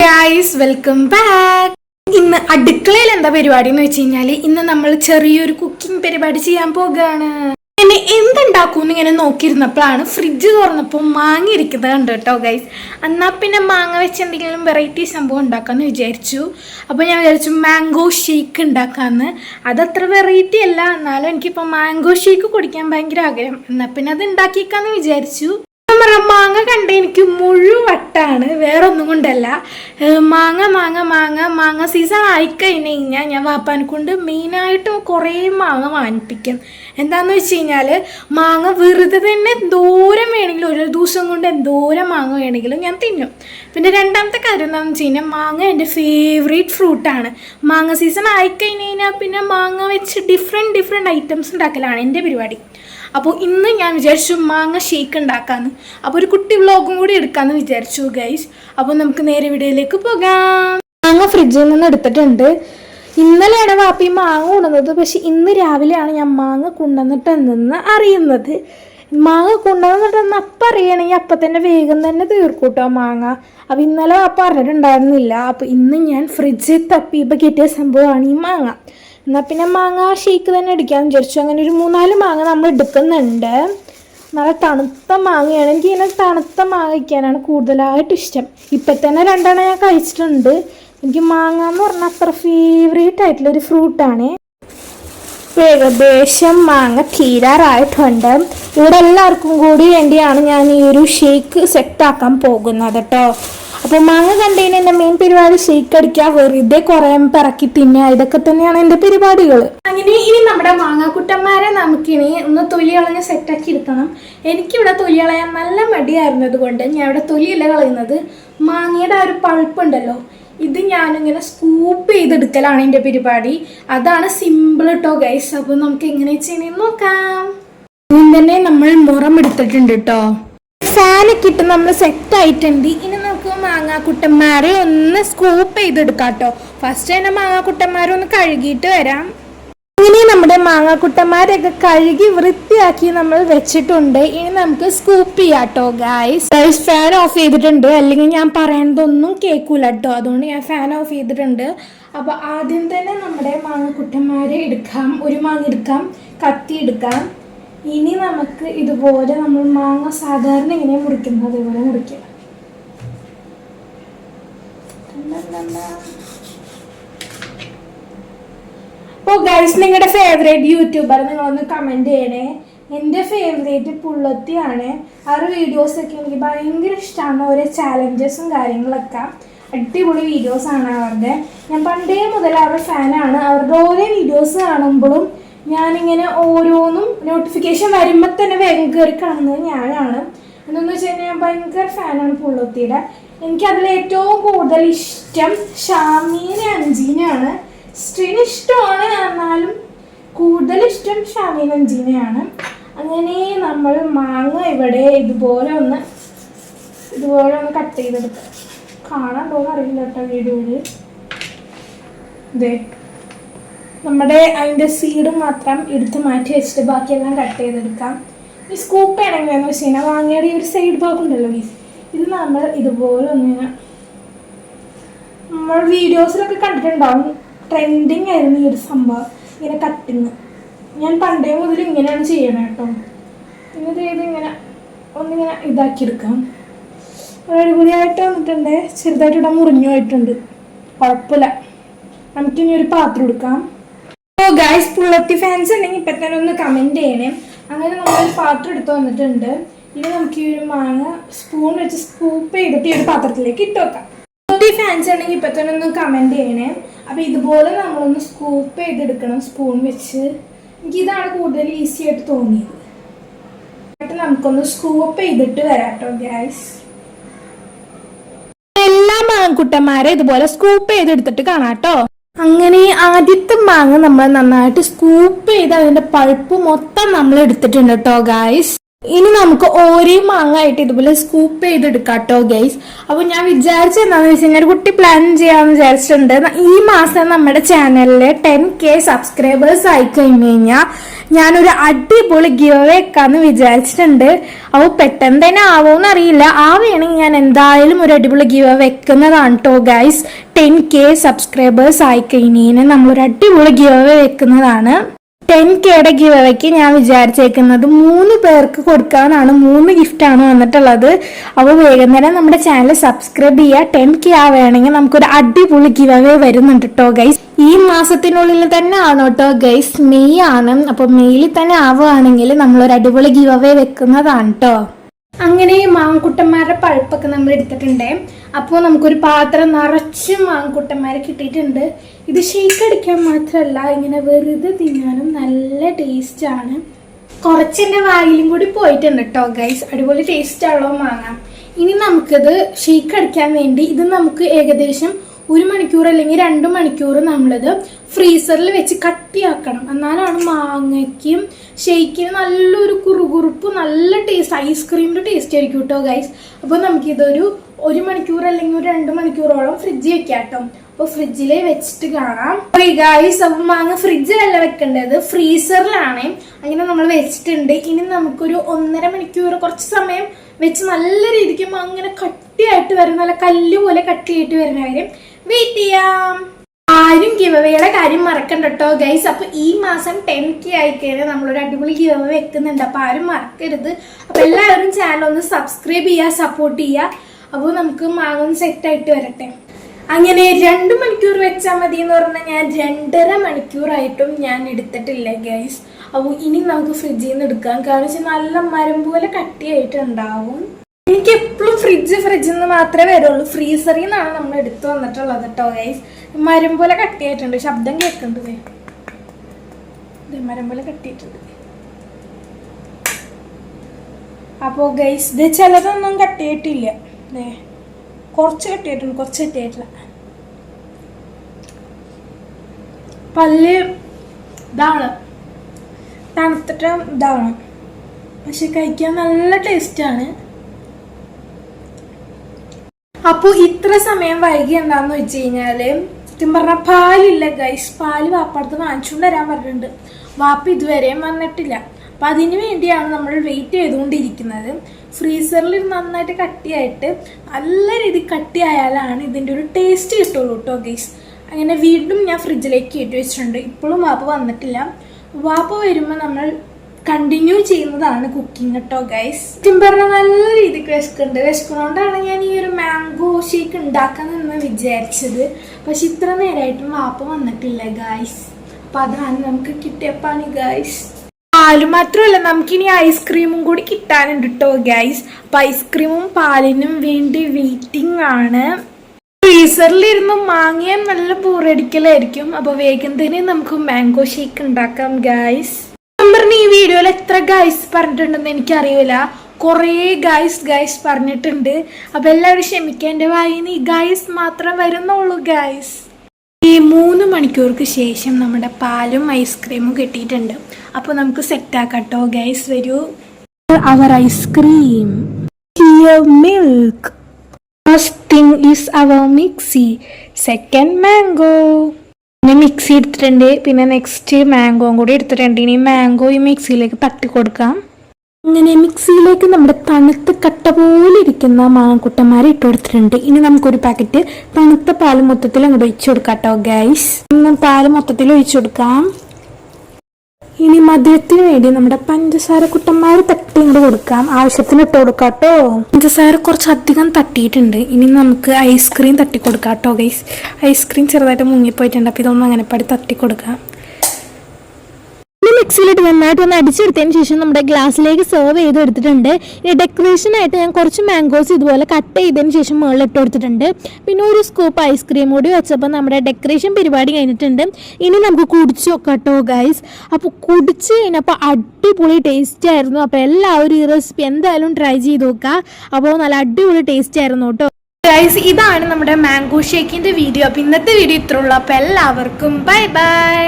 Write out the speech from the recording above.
Guys welcome back ഇന്ന് അടുക്കളയിൽ എന്താ പരിപാടി എന്ന് വെച്ച് കഴിഞ്ഞാൽ ഇന്ന് നമ്മൾ ചെറിയൊരു കുക്കിംഗ് പരിപാടി ചെയ്യാൻ പോകുകയാണ് പിന്നെ എന്തുണ്ടാക്കും ഇങ്ങനെ നോക്കിയിരുന്നപ്പോഴാണ് ഫ്രിഡ്ജ് തുറന്നപ്പോൾ മാങ്ങ ഇരിക്കുന്നത് കണ്ടു കേട്ടോ ഗൈസ് എന്നാൽ പിന്നെ മാങ്ങ വെച്ച് എന്തെങ്കിലും വെറൈറ്റി സംഭവം ഉണ്ടാക്കാമെന്ന് വിചാരിച്ചു. അപ്പോൾ ഞാൻ വിചാരിച്ചു മാംഗോ ഷേക്ക് ഉണ്ടാക്കാമെന്ന് അതത്ര വെറൈറ്റി അല്ല എന്നാലും എനിക്കിപ്പോൾ മാംഗോ ഷേക്ക് കുടിക്കാൻ ഭയങ്കര ആഗ്രഹം. എന്നാൽ പിന്നെ അത് ഉണ്ടാക്കിയേക്കാമെന്ന് വിചാരിച്ചു. പറയാം മാങ്ങ കണ്ട എനിക്ക് മുഴുവട്ടാണ് വേറെ ഒന്നും കൊണ്ടല്ല. മാങ്ങ മാങ്ങ മാങ്ങ മാങ്ങ സീസൺ ആയിക്കഴിഞ്ഞ് കഴിഞ്ഞാൽ ഞാൻ വാപ്പാനെ കൊണ്ട് മെയിനായിട്ടും കുറേ മാങ്ങ വാങ്ങിപ്പിക്കും. എന്താന്ന് വെച്ച് കഴിഞ്ഞാൽ മാങ്ങ വെറുതെ തന്നെ ദൂരം വേണമെങ്കിലും ഒരു ദിവസം കൊണ്ട് എന്തോരം മാങ്ങ വേണമെങ്കിലും ഞാൻ തിന്നും. പിന്നെ രണ്ടാമത്തെ കാര്യം എന്താണെന്ന് വെച്ച് കഴിഞ്ഞാൽ മാങ്ങ എന്റെ ഫേവറേറ്റ് ഫ്രൂട്ടാണ് മാങ്ങ സീസൺ ആയിക്കഴിഞ്ഞ് കഴിഞ്ഞാൽ പിന്നെ മാങ്ങ വെച്ച് ഡിഫറെന്റ് ഡിഫറെന്റ് ഐറ്റംസ് ഉണ്ടാക്കലാണ് എന്റെ പരിപാടി. അപ്പോൾ ഇന്ന് ഞാൻ വിചാരിച്ചു മാങ്ങ ഷേക്ക് ഉണ്ടാക്കാന്ന്. അപ്പോൾ ഒരു കുട്ടി വ്ളോഗും കൂടി എടുക്കാന്ന് വിചാരിച്ചു ഗൈസ് അപ്പോൾ നമുക്ക് നേരെ വീഡിയോയിലേക്ക് പോകാം. മാങ്ങ ഫ്രിഡ്ജിൽ നിന്ന് എടുത്തിട്ടുണ്ട്. ഇന്നലെയാണ് വാപ്പി മാങ്ങ കൊണ്ടുവന്നത് പക്ഷെ ഇന്ന് രാവിലെയാണ് ഞാൻ മാങ്ങ കൊണ്ടുവന്നിട്ടെന്ന് അറിയുന്നത്. മാങ്ങ കൊണ്ടുവന്നിട്ടെന്ന് അപ്പം അറിയണമെങ്കിൽ അപ്പം തന്നെ വേഗം തന്നെ തീർക്കൂട്ടോ മാങ്ങ. അപ്പം ഇന്നലെ വാപ്പ പറഞ്ഞിട്ടുണ്ടായിരുന്നില്ല. അപ്പം ഇന്ന് ഞാൻ ഫ്രിഡ്ജിൽ തപ്പി തപ്പിയപ്പോൾ കിട്ടിയ സംഭവമാണ് ഈ മാങ്ങ. എന്നാൽ പിന്നെ മാങ്ങ ഷേക്ക് തന്നെ അടിക്കാമെന്ന് വിചാരിച്ചു. അങ്ങനെ ഒരു മൂന്നാൽ മാങ്ങ നമ്മൾ എടുക്കുന്നുണ്ട്. നല്ല തണുത്ത മാങ്ങയാണ്. എനിക്ക് ഇങ്ങനെ തണുത്ത മാങ്ങ കഴിക്കാനാണ് കൂടുതലായിട്ട് ഇഷ്ടം. ഇപ്പം തന്നെ രണ്ടെണ്ണം ഞാൻ കഴിച്ചിട്ടുണ്ട്. എനിക്ക് മാങ്ങ എന്ന് പറഞ്ഞാൽ അത്ര ഫേവറേറ്റ് ആയിട്ടുള്ളൊരു ഫ്രൂട്ടാണ് ഏകദേശം മാങ്ങ തീരാറായിട്ടുണ്ട്. ഇവിടെ എല്ലാവർക്കും കൂടി വേണ്ടിയാണ് ഞാൻ ഈ ഒരു ഷേക്ക് സെറ്റാക്കാൻ പോകുന്നത് കേട്ടോ. അപ്പോൾ മാങ്ങ കണ്ടതിന് എന്റെ മെയിൻ പരിപാടി ഷേക്ക് അടിക്കുക വെറുതെ കുറേ പിറക്കി തിന്നുക ഇതൊക്കെ തന്നെയാണ് എന്റെ പരിപാടികൾ അങ്ങനെ ഇനി നമ്മുടെ മാങ്ങാക്കുട്ടന്മാരെ നമുക്കിനി ഒന്ന് തൊലി കളഞ്ഞ് സെറ്റാക്കി എടുക്കണം. എനിക്കിവിടെ തൊലി കളയാൻ നല്ല മടിയായിരുന്നത് കൊണ്ട് ഞാൻ ഇവിടെ തൊലിയല്ല കളയുന്നത്. മാങ്ങയുടെ ആ ഒരു പൾപ്പുണ്ടല്ലോ ഇത് ഞാനിങ്ങനെ സ്കൂപ്പ് ചെയ്തെടുക്കലാണ് എന്റെ പരിപാടി. അതാണ് സിമ്പിൾ കേട്ടോ ഗൈസ് അപ്പോൾ നമുക്ക് എങ്ങനെ ചെയ്യണമെന്ന് നോക്കാം. ഇന്ന് തന്നെ നമ്മൾ മുറം എടുത്തിട്ടുണ്ട് കേട്ടോ ഫാനൊക്കെ ഇട്ട് നമ്മൾ സെറ്റ് ആയിട്ടുണ്ട്. ഇനി മാങ്ങാക്കുട്ടന്മാരെ ഒന്ന് സ്കൂപ്പ് ചെയ്തെടുക്കാം കേട്ടോ ഫസ്റ്റ് തന്നെ മാങ്ങാക്കുട്ടന്മാരെ ഒന്ന് കഴുകിയിട്ട് വരാം. ഇങ്ങനെ നമ്മുടെ മാങ്ങാക്കുട്ടന്മാരെയൊക്കെ കഴുകി വൃത്തിയാക്കി നമ്മൾ വെച്ചിട്ടുണ്ട്. ഇനി നമുക്ക് സ്കൂപ്പ് ചെയ്യാം കേട്ടോ ഗായ്സ് ഗൈസ് ഫാൻ ഓഫ് ചെയ്തിട്ടുണ്ട്. അല്ലെങ്കിൽ ഞാൻ പറയുന്നതൊന്നും കേൾക്കൂല കേട്ടോ അതുകൊണ്ട് ഞാൻ ഫാൻ ഓഫ് ചെയ്തിട്ടുണ്ട്. അപ്പോൾ ആദ്യം തന്നെ നമ്മുടെ മാങ്ങാക്കുട്ടന്മാരെ എടുക്കാം. ഒരു മാങ്ങ എടുക്കാം. കത്തി എടുക്കാം. ഇനി നമുക്ക് ഇതുപോലെ നമ്മൾ മാങ്ങ സാധാരണ ഇങ്ങനെ മുറിക്കുന്നത് അതേപോലെ മുറിക്കാം. അപ്പോൾ ഗൈസ് നിങ്ങളുടെ ഫേവറേറ്റ് യൂട്യൂബർ നിങ്ങളൊന്ന് കമന്റ് ചെയ്യണേ. എന്റെ ഫേവറേറ്റ് പുള്ളത്തിയാണ് അവരുടെ വീഡിയോസൊക്കെ എനിക്ക് ഭയങ്കര ഇഷ്ടമാണ് ഓരോ ചാലഞ്ചസും കാര്യങ്ങളൊക്കെ. അടിപൊളി വീഡിയോസാണ് അവരുടെ. ഞാൻ പണ്ടേ മുതൽ അവരുടെ ഫാനാണ് അവരുടെ ഓരോ വീഡിയോസ് കാണുമ്പോഴും ഞാനിങ്ങനെ ഓരോന്നും നോട്ടിഫിക്കേഷൻ വരുമ്പോൾ തന്നെ വേഗം കയറി കാണുന്നത് ഞാനാണ്. എന്താണെന്ന് വെച്ച് കഴിഞ്ഞാൽ ഞാൻ ഭയങ്കര ഫാനാണ് പുള്ളത്തിയുടെ. എനിക്കതിൽ ഏറ്റവും കൂടുതൽ ഇഷ്ടം ഷാമീന അഞ്ചീനയാണ് സ്ട്രീന് ഇഷ്ടമാണ് എന്നാലും കൂടുതൽ ഇഷ്ടം ഷാമീൻ അഞ്ചീനയാണ് അങ്ങനെ നമ്മൾ മാങ്ങ ഇവിടെ ഇതുപോലെ ഒന്ന് ഇതുപോലെ ഒന്ന് കട്ട് ചെയ്തെടുക്കുക കാണാണ്ടോന്ന് അറിയില്ല കേട്ടോ വീഡിയോയിൽ ഇതേ നമ്മുടെ അതിന്റെ സീഡ് മാത്രം എടുത്ത് മാറ്റി വെച്ചിട്ട് ബാക്കിയെല്ലാം കട്ട് ചെയ്തെടുക്കാം. ഈ സ്കൂപ്പ് ആണെങ്കിലെന്ന് വെച്ച് കഴിഞ്ഞാൽ മാങ്ങയുടെ ഈ ഒരു സൈഡ് ഭാഗം ഉണ്ടല്ലോ ഈ ഇത് നമ്മൾ ഇതുപോലെ ഒന്നിങ്ങനെ നമ്മൾ വീഡിയോസിലൊക്കെ കണ്ടിട്ടുണ്ടാവും. ട്രെൻഡിങ് ആയിരുന്നു ഈ ഒരു സംഭവം. ഇങ്ങനെ കട്ടിങ് ഞാൻ പണ്ടേ മുതൽ ഇങ്ങനെയാണ് ചെയ്യണേ കേട്ടോ. എന്നിട്ട് ചെയ്ത് ഇങ്ങനെ ഒന്നിങ്ങനെ ഇതാക്കി എടുക്കാം ഒരു അടിപൊളിയായിട്ട് വന്നിട്ടുണ്ട്. ചെറുതായിട്ട് ഇവിടെ മുറിഞ്ഞു പോയിട്ടുണ്ട്. കുഴപ്പമില്ല. നമുക്കിനി ഒരു പാത്രം എടുക്കാം. ഓ ഗൈസ് പുള്ളത്തി ഫാൻസ് ഉണ്ടെങ്കിൽ ഇപ്പം തന്നെ ഒന്ന് കമന്റ് ചെയ്യണേ. അങ്ങനെ നമ്മളൊരു പാത്രം എടുത്ത് വന്നിട്ടുണ്ട്. ഇനി നമുക്ക് ഈ ഒരു മാങ്ങ സ്പൂൺ വെച്ച് സ്കൂപ്പ് ചെയ്തിട്ട് ഈ ഒരു പാത്രത്തിലേക്ക് ഇട്ട് വെക്കാം. പുള്ളത്തി ഫാൻസ് ആണെങ്കിൽ ഇപ്പം തന്നെ ഒന്ന് കമന്റ് ചെയ്യണേ. അപ്പോൾ ഇതുപോലെ നമ്മളൊന്ന് സ്കൂപ്പ് ചെയ്തെടുക്കണം സ്പൂൺ വെച്ച്. എനിക്ക് ഇതാണ് കൂടുതൽ ഈസി ആയിട്ട് തോന്നിയത്. എന്നിട്ട് നമുക്കൊന്ന് സ്കൂപ്പ് ചെയ്തിട്ട് വരാം കേട്ടോ ഗ്യാസ് എല്ലാ മാങ്ങക്കുട്ടന്മാരെ ഇതുപോലെ സ്കൂപ്പ് ചെയ്തെടുത്തിട്ട് കാണാം കേട്ടോ അങ്ങനെ ആദ്യത്തെ മാങ്ങ നമ്മൾ നന്നായിട്ട് സ്കൂപ്പ് ചെയ്ത് അതിന്റെ പഴുപ്പ് മൊത്തം നമ്മൾ എടുത്തിട്ടുണ്ട് കേട്ടോ ഗായ്സ് ഇനി നമുക്ക് ഓരോ മാങ്ങ ആയിട്ട് ഇതുപോലെ സ്കൂപ്പ് ചെയ്തെടുക്കാം കേട്ടോ ഗൈസ് അപ്പൊ ഞാൻ വിചാരിച്ചത് എന്താണെന്ന് വെച്ച് കഴിഞ്ഞാൽ കുട്ടി പ്ലാൻ ചെയ്യാന്ന് വിചാരിച്ചിട്ടുണ്ട്. ഈ മാസം നമ്മുടെ ചാനലിൽ ടെൻ കെ സബ്സ്ക്രൈബേഴ്സ് ആയി കഴിഞ്ഞു കഴിഞ്ഞാൽ ഞാനൊരു അടിപൊളി ഗിവ് വെക്കാന്ന് വിചാരിച്ചിട്ടുണ്ട്. അപ്പോൾ പെട്ടെന്ന് തന്നെ ആവോന്ന് അറിയില്ല. ആവുകയാണെങ്കിൽ ഞാൻ എന്തായാലും ഒരു അടിപൊളി ഗിവ് വെക്കുന്നതാണ് കേട്ടോ ഗൈസ് ടെൻ കെ സബ്സ്ക്രൈബേഴ്സ് ആയി കഴിഞ്ഞാൽ നമ്മളൊരു അടിപൊളി ഗിവ് വെക്കുന്നതാണ്. ടെൻ കെയുടെ ഗിവ് അവയ്ക്ക് ഞാൻ വിചാരിച്ചേക്കുന്നത് മൂന്ന് പേർക്ക് കൊടുക്കാനാണ് മൂന്ന് ഗിഫ്റ്റാണ് വന്നിട്ടുള്ളത്. അപ്പോൾ തന്നെ നമ്മുടെ ചാനൽ സബ്സ്ക്രൈബ് ചെയ്യുക. ടെൻ കെ ആവുകയാണെങ്കിൽ നമുക്കൊരു അടിപൊളി ഗിവ് അവേ വരുന്നുണ്ട് കേട്ടോ ഗൈസ് ഈ മാസത്തിനുള്ളിൽ തന്നെ ആണ് കേട്ടോ ഗൈസ് മെയ് ആണ്. അപ്പോൾ മെയ്യിൽ തന്നെ ആവുകയാണെങ്കിൽ നമ്മളൊരു അടിപൊളി ഗിവ് അവേ വെക്കുന്നതാണ് കേട്ടോ അങ്ങനെ മാങ്കുട്ടന്മാരുടെ പഴുപ്പൊക്കെ നമ്മൾ എടുത്തിട്ടുണ്ട്. അപ്പോൾ നമുക്കൊരു പാത്രം നിറച്ച് മാങ്കുട്ടന്മാരെ കിട്ടിയിട്ടുണ്ട്. ഇത് ഷേക്ക് അടിക്കാൻ മാത്രമല്ല ഇങ്ങനെ വെറുതെ തിന്നാനും നല്ല ടേസ്റ്റാണ് കുറച്ചെന്റെ വായിലും കൂടി പോയിട്ടുണ്ട് കേട്ടോ ഗൈസ് അടിപൊളി ടേസ്റ്റ് ആണോ മാങ്ങാം. ഇനി നമുക്കിത് ഷേക്ക് അടിക്കാൻ വേണ്ടി ഇത് നമുക്ക് ഏകദേശം ഒരു മണിക്കൂർ അല്ലെങ്കിൽ രണ്ട് മണിക്കൂർ നമ്മളിത് ഫ്രീസറിൽ വെച്ച് കട്ടിയാക്കണം. എന്നാലാണ് മാങ്ങയ്ക്കും ഷെയ്ക്കിന് നല്ലൊരു കുറുകുറുപ്പ് നല്ല ടേസ്റ്റ് ഐസ്ക്രീമിന്റെ ടേസ്റ്റ് ആയിരിക്കും കേട്ടോ ഗൈസ് അപ്പോൾ നമുക്കിതൊരു ഒരു മണിക്കൂർ അല്ലെങ്കിൽ ഒരു രണ്ട് മണിക്കൂറോളം ഫ്രിഡ്ജിൽ വെക്കാം കേട്ടോ അപ്പോൾ ഫ്രിഡ്ജിൽ വെച്ചിട്ട് കാണാം. ഗൈസ് അപ്പം മാങ്ങ ഫ്രിഡ്ജിലല്ല വെക്കേണ്ടത്. ഫ്രീസറിലാണ്. അങ്ങനെ നമ്മൾ വെച്ചിട്ടുണ്ട്. ഇനി നമുക്കൊരു ഒന്നര മണിക്കൂർ കുറച്ച് സമയം വെച്ച് നല്ല രീതിക്ക് അങ്ങനെ കട്ടിയായിട്ട് വരും. നല്ല കല്ല് പോലെ കട്ടിയായിട്ട് വരുന്നവരെ വെയിറ്റ് ചെയ്യാം ആരും ഗിവവേയുടെ കാര്യം മറക്കണ്ട കേട്ടോ ഗൈസ് അപ്പൊ ഈ മാസം ടെൻ കെ ആയിക്കഴിഞ്ഞാൽ നമ്മളൊരു അടിപൊളി ഗിവ വെക്കുന്നുണ്ട്. അപ്പൊ ആരും മറക്കരുത്. അപ്പൊ എല്ലാവരും ചാനൽ ഒന്ന് സബ്സ്ക്രൈബ് ചെയ്യുക സപ്പോർട്ട് ചെയ്യുക അപ്പോൾ നമുക്ക് മാങ്ങൊന്ന് സെറ്റ് ആയിട്ട് വരട്ടെ. അങ്ങനെ രണ്ട് മണിക്കൂർ വെച്ചാൽ മതി എന്ന് പറഞ്ഞാൽ ഞാൻ രണ്ടര മണിക്കൂറായിട്ടും ഞാൻ എടുത്തിട്ടില്ല ഗൈസ് അപ്പോൾ ഇനി നമുക്ക് ഫ്രിഡ്ജിൽ നിന്ന് എടുക്കാം. കാരണം വെച്ചാൽ നല്ല മരം പോലെ കട്ടിയായിട്ടുണ്ടാവും. എനിക്ക് ഫ്രിഡ്ജ് ഫ്രിഡ്ജിൽ നിന്ന് മാത്രമേ വരുള്ളൂ. ഫ്രീസറിൽ നിന്നാണ് നമ്മൾ എടുത്തു വന്നിട്ടുള്ളത് കേട്ടോ ഗൈസ് മരം പോലെ കട്ടിയായിട്ടുണ്ട്. ശബ്ദം കേൾക്കുന്നുണ്ട് മരം പോലെ കട്ടിയിട്ടുണ്ട്. അപ്പോൾ ഗൈസ് ഇത് ചിലതൊന്നും കട്ടിയായിട്ടില്ല. ദേ കുറച്ച് കട്ടിയായിട്ടുണ്ട് കുറച്ച് കട്ടിയായിട്ടില്ല. പല്ല് ഇതാണ്. തണുത്തിട്ട് ഇതാണ്. പക്ഷെ കഴിക്കാൻ നല്ല ടേസ്റ്റാണ് അപ്പോൾ ഇത്ര സമയം വൈകി എന്താന്ന് വെച്ച് കഴിഞ്ഞാൽ സത്യം പറഞ്ഞാൽ പാലില്ല ഗൈസ് പാൽ വാപ്പടുത്ത് വാങ്ങിച്ചുകൊണ്ട് വരാൻ പറഞ്ഞിട്ടുണ്ട്. വാപ്പ ഇതുവരെയും വന്നിട്ടില്ല. അപ്പൊ അതിന് വേണ്ടിയാണ് നമ്മൾ വെയിറ്റ് ചെയ്തുകൊണ്ടിരിക്കുന്നത്. ഫ്രീസറിൽ നന്നായിട്ട് കട്ടിയായിട്ട് നല്ല രീതിയിൽ കട്ടിയായാലാണ് ഇതിന്റെ ഒരു ടേസ്റ്റ് കിട്ടുള്ളൂ കേട്ടോ ഗൈസ് അങ്ങനെ വീണ്ടും ഞാൻ ഫ്രിഡ്ജിലേക്ക് കയറ്റി വെച്ചിട്ടുണ്ട്. ഇപ്പോഴും വാപ്പ വന്നിട്ടില്ല. വാപ്പ വരുമ്പോൾ നമ്മൾ കണ്ടിന്യൂ ചെയ്യുന്നതാണ് കുക്കിംഗ് കേട്ടോ ഗൈസ് സത്യം പറഞ്ഞാൽ നല്ല രീതിക്ക് വിശക്കുന്നുണ്ട്. വിശക്കുന്നതുകൊണ്ടാണ് ഞാൻ ഈ ഒരു മാംഗോ ഷേക്ക് ഉണ്ടാക്കാൻ എന്ന് വിചാരിച്ചത്. പക്ഷെ ഇത്ര നേരമായിട്ടും വാപ്പ വന്നിട്ടില്ല ഗൈസ് അപ്പൊ അതാണ് നമുക്ക് കിട്ടിയപ്പാണ് പണി ഗൈസ് പാൽ മാത്രമല്ല നമുക്കിനി ഐസ്ക്രീമും കൂടി കിട്ടാനുണ്ട് കേട്ടോ ഗൈസ് അപ്പൊ ഐസ്ക്രീമും പാലിനും വേണ്ടി വെയിറ്റിംഗ് ആണ്. ഫ്രീസറിലിരുന്ന് മാങ്ങിയാൽ നല്ല ബോറടിക്കലായിരിക്കും അപ്പൊ വേഗം തന്നെ നമുക്ക് മാംഗോ ഷേക്ക് ഉണ്ടാക്കാം ഗൈസ് വീഡിയോയിൽ എത്ര ഗൈസ് പറഞ്ഞിട്ടുണ്ടെന്ന് എനിക്കറിയില്ല കുറേ ഗൈസ് ഗൈസ് പറഞ്ഞിട്ടുണ്ട്. അപ്പൊ എല്ലാവരും ക്ഷമിക്കാൻ എന്റെ വായിന്ന് ഈ ഗൈസ് മാത്രം വരുന്നുള്ളൂ ഗൈസ് ഈ മൂന്ന് മണിക്കൂർക്ക് ശേഷം നമ്മുടെ പാലും ഐസ്ക്രീമും കിട്ടിയിട്ടുണ്ട്. അപ്പോൾ നമുക്ക് സെറ്റ് ആക്കട്ടോ ഗൈസ് വരൂ. Our ice cream here milk first thing is our mixie second mango പിന്നെ മിക്സി എടുത്തിട്ടുണ്ട്. പിന്നെ നെക്സ്റ്റ് മാംഗോയും കൂടി എടുത്തിട്ടുണ്ട്. ഇനി മാംഗോ ഈ മിക്സിയിലേക്ക് തട്ടി കൊടുക്കാം. ഇങ്ങനെ മിക്സിയിലേക്ക് നമ്മുടെ തണുത്ത കട്ട പോലെ ഇരിക്കുന്ന മാങ്ങക്കുട്ടന്മാരെ ഇട്ട് കൊടുത്തിട്ടുണ്ട്. ഇനി നമുക്കൊരു പാക്കറ്റ് തണുത്ത പാൽ മൊത്തത്തിൽ അങ്ങോട്ട് ഒഴിച്ചു കൊടുക്കാം കേട്ടോ ഗൈസ് പാൽ മൊത്തത്തിൽ ഒഴിച്ചു കൊടുക്കാം. ഇനി മധുരത്തിന് വേണ്ടി നമ്മുടെ പഞ്ചസാര കുട്ടന്മാർ തട്ടി ഇങ്ങോട്ട് കൊടുക്കാം. ആവശ്യത്തിന് ഇട്ട് കൊടുക്കാം കേട്ടോ പഞ്ചസാര കുറച്ചധികം തട്ടിയിട്ടുണ്ട്. ഇനി നമുക്ക് ഐസ്ക്രീം തട്ടി കൊടുക്കാം കേട്ടോ ഗൈസ് ഐസ്ക്രീം ചെറുതായിട്ട് മുങ്ങിപ്പോയിട്ടുണ്ട്. അപ്പോൾ ഇതൊന്നും അങ്ങനെ പടി തട്ടി കൊടുക്കാം മിക്സിയിലിട്ട് നന്നായിട്ട് ഒന്ന് അടിച്ചെടുത്തതിന് ശേഷം നമ്മുടെ ഗ്ലാസ്സിലേക്ക് സെർവ് ചെയ്ത് എടുത്തിട്ടുണ്ട്. ഇനി ഡെക്കറേഷൻ ആയിട്ട് ഞാൻ കുറച്ച് മാംഗോസ് ഇതുപോലെ കട്ട് ചെയ്തതിന് ശേഷം മുകളിൽ ഇട്ട് കൊടുത്തിട്ടുണ്ട്. പിന്നെ ഒരു സ്കൂപ്പ് ഐസ്ക്രീം കൂടി വെച്ചപ്പോൾ നമ്മുടെ ഡെക്കറേഷൻ പരിപാടി കഴിഞ്ഞിട്ടുണ്ട്. ഇനി നമുക്ക് കുടിച്ച് നോക്കാം കേട്ടോ ഗൈസ് അപ്പോൾ കുടിച്ച് കഴിഞ്ഞപ്പോൾ അടിപൊളി ടേസ്റ്റ് ആയിരുന്നു. അപ്പോൾ എല്ലാവരും ഈ റെസിപ്പി എന്തായാലും ട്രൈ ചെയ്ത് നോക്കുക. അപ്പോൾ നല്ല അടിപൊളി ടേസ്റ്റ് ആയിരുന്നു കേട്ടോ. ഗൈസ് ഇതാണ് നമ്മുടെ മാംഗോ ഷേക്കിന്റെ വീഡിയോ അപ്പോൾ ഇന്നത്തെ വീഡിയോ ഇത്ര ഉള്ളൂ. അപ്പോൾ എല്ലാവർക്കും ബൈ ബൈ